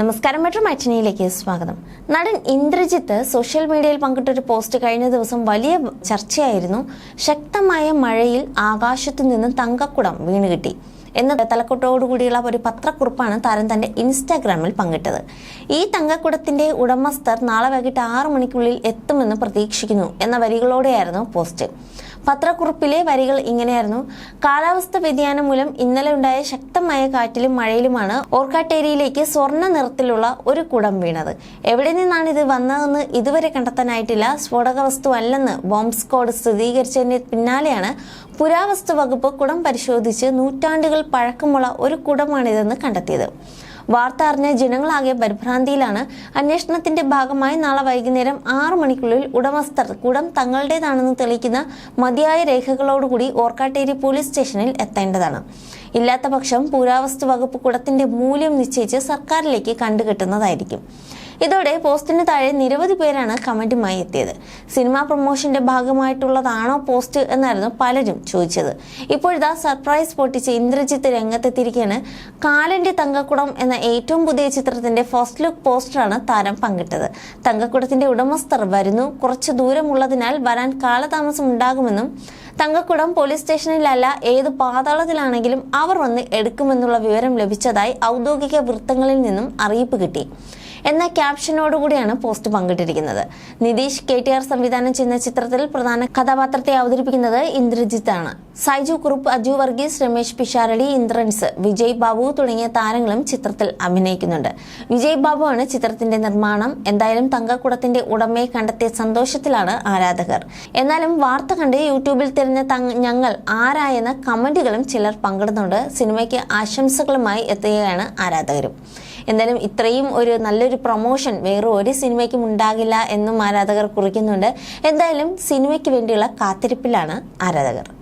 നമസ്കാരം മെട്രോ മാറ്റിനിയിലേക്ക് സ്വാഗതം. നടൻ ഇന്ദ്രജിത്ത് സോഷ്യൽ മീഡിയയിൽ പങ്കിട്ടൊരു പോസ്റ്റ് കഴിഞ്ഞ ദിവസം വലിയ ചർച്ചയായിരുന്നു. ശക്തമായ മഴയിൽ ആകാശത്തു നിന്നും തങ്കക്കുടം വീണ് കിട്ടി എന്ന തലക്കെട്ടോടുകൂടിയുള്ള ഒരു പത്രക്കുറിപ്പാണ് താരം തന്റെ ഇൻസ്റ്റാഗ്രാമിൽ പങ്കിട്ടത്. ഈ തങ്കക്കുടത്തിന്റെ ഉടമസ്ഥർ നാളെ വൈകിട്ട് ആറു മണിക്കുള്ളിൽ എത്തുമെന്ന് പ്രതീക്ഷിക്കുന്നു എന്ന വരികളോടെയായിരുന്നു പോസ്റ്റ്. പത്രക്കുറിപ്പിലെ വരികൾ ഇങ്ങനെയായിരുന്നു. കാലാവസ്ഥ വ്യതിയാനം മൂലം ഇന്നലെ ഉണ്ടായ ശക്തമായ കാറ്റിലും മഴയിലുമാണ് ഓർക്കാട്ടേരിയിലേക്ക് സ്വർണ നിറത്തിലുള്ള ഒരു കുടം വീണത്. എവിടെ നിന്നാണ് ഇത് വന്നതെന്ന് ഇതുവരെ കണ്ടെത്താനായിട്ടില്ല. സ്ഫോടക വസ്തു അല്ലെന്ന് ബോംബ് സ്ക്വാഡ് സ്ഥിരീകരിച്ചതിന് പിന്നാലെയാണ് പുരാവസ്തു വകുപ്പ് കുടം പരിശോധിച്ച് നൂറ്റാണ്ടുകൾ പഴക്കമുള്ള ഒരു കുടമാണിതെന്ന് കണ്ടെത്തിയത്. വാർത്ത അറിഞ്ഞ ജനങ്ങളാകെ പരിഭ്രാന്തിയിലാണ്. അന്വേഷണത്തിന്റെ ഭാഗമായി നാളെ വൈകുന്നേരം ആറു മണിക്കുള്ളിൽ ഉടമസ്ഥർ കുടം തങ്ങളുടേതാണെന്ന് തെളിയിക്കുന്ന മതിയായ രേഖകളോടുകൂടി ഓർക്കാട്ടേരി പോലീസ് സ്റ്റേഷനിൽ എത്തേണ്ടതാണ്. ഇല്ലാത്ത പക്ഷം പുരാവസ്തു വകുപ്പ് കുടത്തിന്റെ മൂല്യം നിശ്ചയിച്ച് സർക്കാരിലേക്ക് കണ്ടുകെട്ടുന്നതായിരിക്കും. ഇതോടെ പോസ്റ്റിന് താഴെ നിരവധി പേരാണ് കമന്റുമായി എത്തിയത്. സിനിമാ പ്രൊമോഷന്റെ ഭാഗമായിട്ടുള്ളതാണോ പോസ്റ്റ് എന്നായിരുന്നു പലരും ചോദിച്ചത്. ഇപ്പോഴിതാ സർപ്രൈസ് പൊട്ടിച്ച് ഇന്ദ്രജിത്ത് രംഗത്തെത്തിയിരിക്കുകയാണ് കാലന്റെ തങ്കക്കുടം എന്ന ഏറ്റവും പുതിയ ചിത്രത്തിന്റെ ഫസ്റ്റ് ലുക്ക് പോസ്റ്ററാണ് താരം പങ്കിട്ടത്. തങ്കക്കുടത്തിന്റെ ഉടമസ്ഥർ വരുന്നു. കുറച്ച് ദൂരമുള്ളതിനാൽ വരാൻ കാലതാമസം ഉണ്ടാകുമെന്നും തങ്കക്കുടം പോലീസ് സ്റ്റേഷനിലല്ല ഏത് പാതാളത്തിലാണെങ്കിലും അവർ വന്ന് എടുക്കുമെന്നുള്ള വിവരം ലഭിച്ചതായി ഔദ്യോഗിക വൃത്തങ്ങളിൽ നിന്നും അറിയിപ്പ് കിട്ടി. എന്ന ക്യാപ്ഷനോടുകൂടിയാണ് പോസ്റ്റ് പങ്കിട്ടിരിക്കുന്നത്. നിതീഷ് കെ ടി ആർ സംവിധാനം ചെയ്യുന്ന ചിത്രത്തിൽ പ്രധാന കഥാപാത്രത്തെ അവതരിപ്പിക്കുന്നത് ഇന്ദ്രജിത്ത് ആണ് സൈജു കുറുപ്പ് അജു വർഗീസ് രമേശ് പിഷാരടി ഇന്ദ്രൻസ് വിജയ് ബാബു തുടങ്ങിയ താരങ്ങളും ചിത്രത്തിൽ അഭിനയിക്കുന്നുണ്ട്. വിജയ് ബാബു ആണ് ചിത്രത്തിന്റെ നിർമ്മാണം. എന്തായാലും തങ്കക്കുടത്തിന്റെ ഉടമയെ കണ്ടെത്തിയ സന്തോഷത്തിലാണ് ആരാധകർ. എന്നാലും വാർത്ത കണ്ട് യൂട്യൂബിൽ തിരഞ്ഞ ഞങ്ങൾ ആരായെന്ന കമന്റുകളും ചിലർ പങ്കിടുന്നുണ്ട്. സിനിമയ്ക്ക് ആശംസകളുമായി എത്തുകയാണ് ആരാധകരും. എന്തായാലും ഇത്രയും ഒരു നല്ലൊരു പ്രൊമോഷൻ വേറെ ഒരു സിനിമയ്ക്കും ഉണ്ടാകില്ല എന്നും ആരാധകർ കുറിക്കുന്നുണ്ട്. എന്തായാലും സിനിമയ്ക്ക് വേണ്ടിയുള്ള കാത്തിരിപ്പിലാണ് ആരാധകർ.